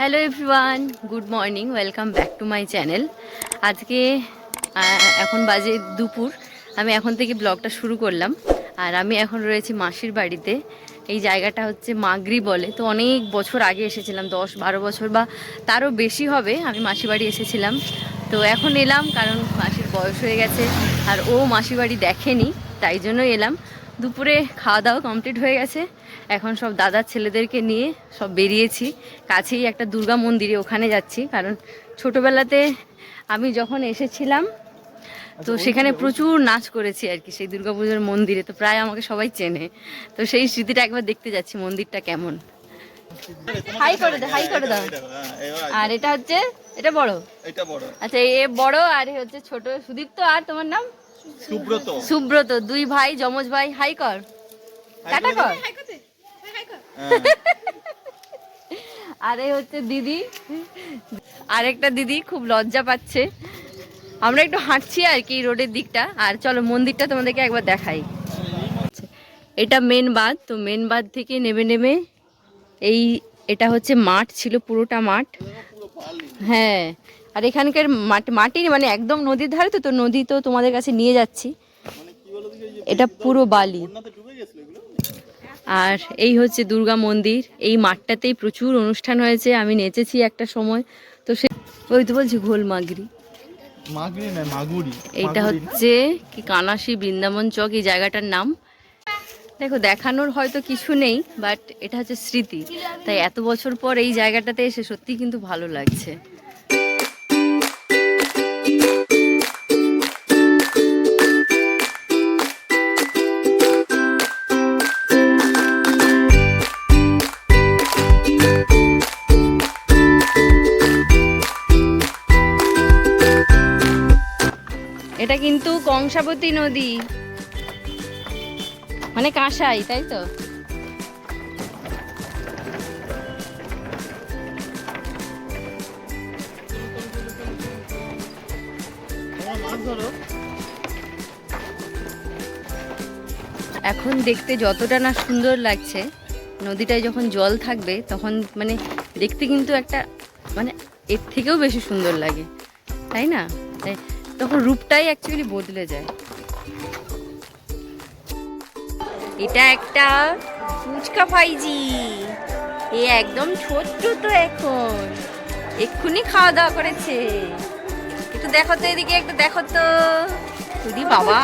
Hello everyone good morning welcome back to my channel আজকে এখন বাজে দুপুর। আমি এখন থেকে ব্লগটা শুরু করলাম। আর আমি এখন রয়েছি মাসির বাড়িতে। এই জায়গাটা হচ্ছে মাগরি বলে। তো অনেক বছর আগে এসেছিলাম, দশ, বারো বছর বা তারও বেশি হবে। আমি মাসি বাড়ি এসেছিলাম। তো এখন এলাম কারণ মাসির বয়স হয়ে গেছে। আর ও মাসি বাড়ি দেখেনি, তাই জন্য এলাম। দুপুরে খাওয়া দাওয়া কমপ্লিট হয়ে গেছে। এখন সব দাদার ছেলেদেরকে নিয়ে সব বেরিয়েছি। কাছেই একটা দুর্গা মন্দিরে ওখানে যাচ্ছি। কারণ ছোটোবেলাতে আমি যখন এসেছিলাম তো সেখানে প্রচুর নাচ করেছি আর কি সেই দুর্গাপুজোর মন্দিরে। তো প্রায় আমাকে সবাই চেনে। তো সেই স্মৃতিটা একবার দেখতে যাচ্ছি মন্দিরটা কেমন। হাই করে দে হাই করে দাও। আর এটা হচ্ছে এটা বড়? এটা বড়। আচ্ছা এ বড় আর এ হচ্ছে ছোট। সুদীপ্ত আর তোমার নাম? সুব্রত। সুব্রত দুই ভাই যমজ ভাই হাই কর। টাটা কর। হ্যাঁ। আর হচ্ছে দিদি। আরেকটা দিদি খুব লজ্জা পাচ্ছে। আমরা একটু হাঁটছি আর কি রোডের দিকটা। আর চলো মন্দিরটা তোমাদেরকে একবার দেখাই। এটা মেন বাঁধ তো মেন বাঁধ থেকে নেমে নেমে এই এটা হচ্ছে মাঠ ছিল পুরোটা মাঠ। হ্যাঁ আর এখানকার মাটি মানে একদম নদীর ধারে তো তো নদী তো তোমাদের কাছে নিয়ে যাচ্ছি। এটা পুরো বালি। আর এই হচ্ছে দুর্গা মন্দির। এই মাঠটাতেই প্রচুর অনুষ্ঠান হয়েছে। আমি নেচেছি একটা সময়। তো সে ওই তো বলছি ঘোল মাগরি। মাগুরি এইটা হচ্ছে কি কানাসি বৃন্দাবন চক এই জায়গাটার নাম। দেখো, দেখানোর হয়তো কিছু নেই বাট এটা হচ্ছে স্মৃতি। তাই এত বছর পর এই জায়গাটাতে এসে সত্যি কিন্তু ভালো লাগছে। এটা কিন্তু কংসাবতী নদী। মানে কাঁসাই তাই তো? এখন দেখতে যতটা না সুন্দর লাগছে, নদীটায় যখন জল থাকবে, তখন মানে দেখতে কিন্তু একটা মানে এর থেকেও বেশি সুন্দর লাগে, তাই না? তাই তখন রূপটাই অ্যাকচুয়ালি বদলে যায়। এটা একটা ফুচকা পাইজি এ একদম ছোট্ট তো এখন। এক্ষুনি খাওয়া দাওয়া করেছে। একটু দেখো তো এদিকে একটু দেখো তো। তুই বাবা।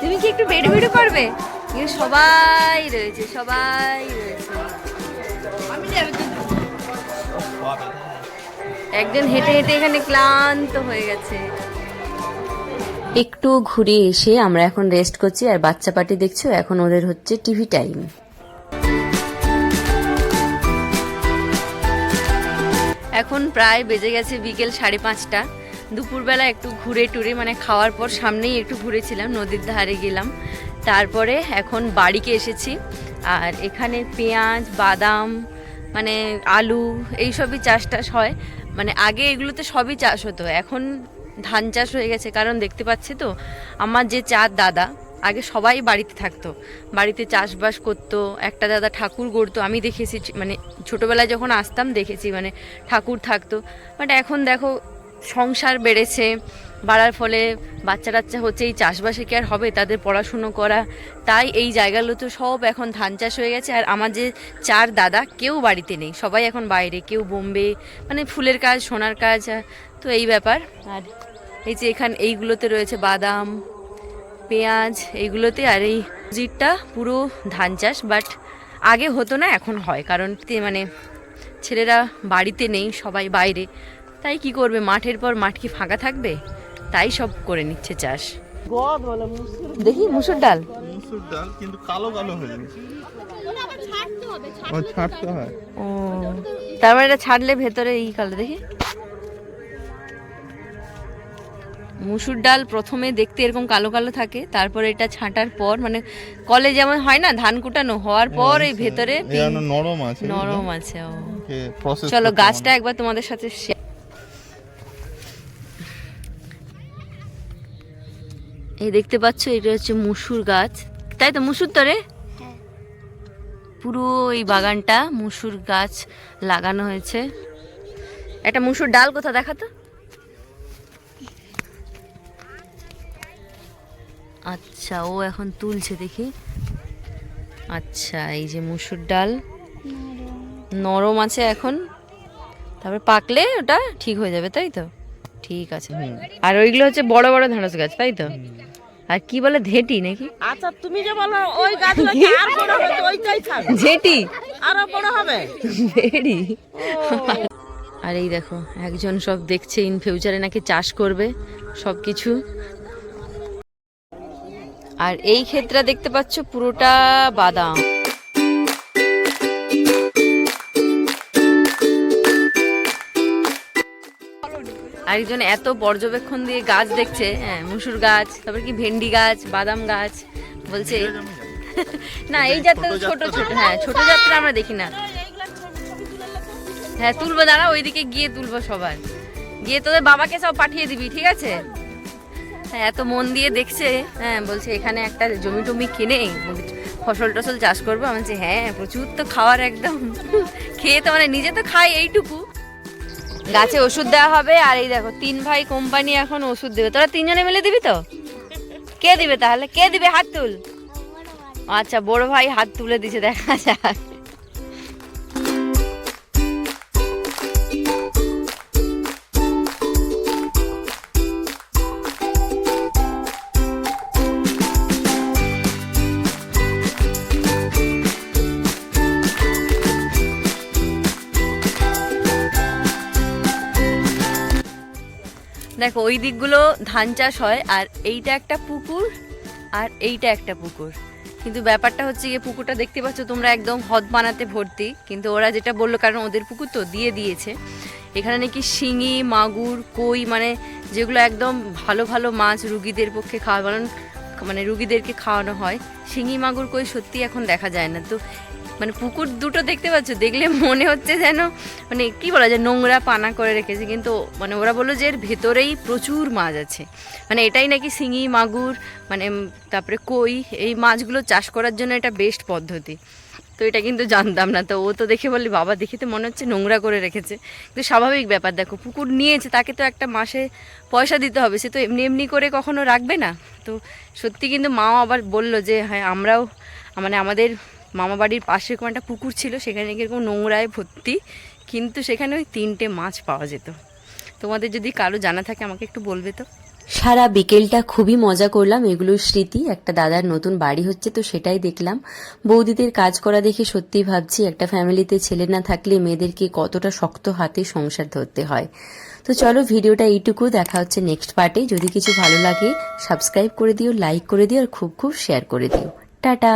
তুমি কি একটু বেডু বেডু করবে? সবাই রয়েছে সবাই রয়েছে। একজন হেঁটে হেঁটে এখানে ক্লান্ত হয়ে গেছে। একটু ঘুরে এসে আমরা এখন রেস্ট করছি। আর বাচ্চা পার্টি দেখছ, এখন ওদের হচ্ছে টিভি টাইম এখন প্রায় বেজে গেছে বিকেল সাড়ে পাঁচটা। দুপুরবেলা একটু ঘুরে টুরে মানে খাওয়ার পর সামনেই একটু ঘুরেছিলাম, নদীর ধারে গেলাম। তারপরে এখন বাড়িকে এসেছি। আর এখানে পেঁয়াজ, বাদাম মানে আলু, এইসবই চাষ টাস হয়। মানে আগে এগুলোতে সবই চাষ হতো। এখন ধান চাষ হয়ে গেছে, কারণ দেখতে পাচ্ছি তো, আমার যে চার দাদা, আগে সবাই বাড়িতে থাকতো। বাড়িতে চাষবাস করতো, একটা দাদা ঠাকুর গড়তো, আমি দেখেছি মানে ছোটোবেলায় যখন আসতাম দেখেছি মানে ঠাকুর থাকতো। বাট এখন দেখো, সংসার বেড়েছে, বাড়ার ফলে বাচ্চা টাচ্চা হচ্ছে এই চাষবাসে কি আর হবে, তাদের পড়াশুনো করা, তাই এই জায়গাগুলো তো সব এখন ধান চাষ হয়ে গেছে, আর আমার যে চার দাদা, কেউ বাড়িতে নেই, সবাই এখন বাইরে, কেউ বোম্বে মানে ফুলের কাজ, সোনার কাজ তো এই ব্যাপার। আর এই যে এখান এইগুলোতে রয়েছে বাদাম পেঁয়াজ এইগুলোতে আর এই জিটটা পুরো ধান চাষ বাট আগে হতো না এখন হয়। কারণ তে- মানে ছেলেরা বাড়িতে নেই সবাই বাইরে। তাই কি করবে? মাঠের পর মাঠ কি ফাঁকা থাকবে? তাই সব করে নিচ্ছে চাষ। দেখি মুসুর ডাল। মুসুর ডাল কিন্তু কালো কালো হয়ে গেছে। ও ছাড়তে হয়। ও তারপরে এটা ছাড়লে ভেতরে এই কালো দেখি। মুসুর ডাল প্রথমে দেখতে এরকম কালো কালো থাকে তারপরে এটা ছাঁটার পর মানে কলে যেমন হয় না ধান কুটানো হওয়ার পর এই ভেতরে নরম আছে নরম আছে ও। চলো গাছটা একবার তোমাদের সাথে এই দেখতে পাচ্ছ এটা হচ্ছে মুসুর গাছ। তাই তো মুসুর তো রে? পুরো এই বাগানটা মুসুর গাছ লাগানো হয়েছে। একটা মুসুর ডাল কোথা দেখাতো? আচ্ছা ও এখন তুলছে দেখি। আচ্ছা এই যে মুসুর ডাল। নরম। আছে এখন। তারপরে পাকলে ওটা ঠিক হয়ে যাবে তাই তো? ঠিক আছে। আর ওইগুলো হচ্ছে বড় বড় ঢেঁড়স গাছ তাই তো? আর কি বলে ধেটি নাকি? আচ্ছা তুমি যে বলো ওই গাছগুলো আর বড় হবে ওইটাই ঝেটি আরও বড় হবে? ভেরি আর এই দেখো একজন সব দেখছে ইন ফিউচারে নাকি চাষ করবে সব কিছু আর এই ক্ষেত্রে দেখতে পাচ্ছ পুরোটা বাদাম। আর একজন এত পর্যবেক্ষণ দিয়ে গাছ দেখছে হ্যাঁ মুসুর গাছ তারপর কি ভেন্ডি গাছ বাদাম গাছ বলছে না এই জাতের ছোট ছোট হ্যাঁ ছোট জাতের আমরা দেখি না। হ্যাঁ তুলবো দাঁড়া ওইদিকে গিয়ে তুলবো সবার। গিয়ে তোদের বাবাকে সব পাঠিয়ে দিবি ঠিক আছে? এত মন দিয়ে দেখছে হ্যাঁ বলছে এখানে একটা জমি টমি কিনে ফসল টসল চাষ করব। আমি বলছি হ্যাঁ প্রচুর তো খাওয়ার একদম। খেয়ে তো মানে নিজে তো খাই এইটুকু। গাছে ওষুধ দেওয়া হবে, আর এই দেখো, তিন ভাই কোম্পানি এখন ওষুধ দেবে। তোরা তিনজনে মিলে দিবি তো? কে দিবে তাহলে? কে দিবে হাত তুল? আচ্ছা বড় ভাই হাত তুলে দিছে, দেখা যাক। দেখো, ওই দিকগুলো ধান চাষ হয়, আর এইটা একটা পুকুর, আর এইটা একটা পুকুর। কিন্তু ব্যাপারটা হচ্ছে গিয়ে পুকুরটা দেখতে পাচ্ছ তোমরা একদম হদ বানাতে ভর্তি। কিন্তু ওরা যেটা বলল, কারণ ওদের পুকুর তো দিয়ে দিয়েছে। এখানে নাকি শিঙি, মাগুর, কই মানে যেগুলো একদম ভালো ভালো মাছ রুগীদের পক্ষে খাওয়ানো মানে রুগীদেরকে খাওয়ানো হয়। শিঙি, মাগুর, কই সত্যি এখন দেখা যায় না। তো মানে পুকুর দুটো দেখতে পাচ্ছ? দেখলে মনে হচ্ছে যেন মানে কি বলা যায়, নোংরা পানা করে রেখেছে। কিন্তু মানে ওরা বলল যে এর ভেতরেই প্রচুর মাছ আছে। মানে এটাই নাকি শিঙি, মাগুর মানে তারপরে কই, এই মাছগুলো চাষ করার জন্য এটা বেস্ট পদ্ধতি। তো এটা কিন্তু জানতাম না। তো ও তো দেখে বললি, বাবা দেখে তো মনে হচ্ছে নোংরা করে রেখেছে। কিন্তু স্বাভাবিক ব্যাপার, দেখো, পুকুর নিয়েছে, তাকে তো একটা মাসে পয়সা দিতে হবে। সে তো এমনি এমনি করে কখনো রাখবে না। তো সত্যি কিন্তু মাও আবার বলল যে হ্যাঁ আমরাও মানে আমাদের মামা বাড়ির পাশে এরকম একটা পুকুর ছিল, সেখানে এরকম নোংরায় ভর্তি। কিন্তু সেখানে ওই তিনটে মাছ পাওয়া যেত। তোমাদের যদি কারও জানা থাকে, আমাকে একটু বলবে তো? সারা বিকেলটা খুবই মজা করলাম এগুলোর স্মৃতি। একটা দাদার নতুন বাড়ি হচ্ছে, তো সেটাই দেখলাম। বৌদিদের কাজ করা দেখে সত্যি ভাবছি, একটা ফ্যামিলিতে ছেলে না থাকলে মেয়েদেরকে কতটা শক্ত হাতে সংসার ধরতে হয়। তো চলো ভিডিওটা এইটুকু, দেখা হচ্ছে নেক্সট পার্টে যদি কিছু ভালো লাগে সাবস্ক্রাইব করে দিও লাইক করে দিও, আর খুব খুব শেয়ার করে দিও। টাটা!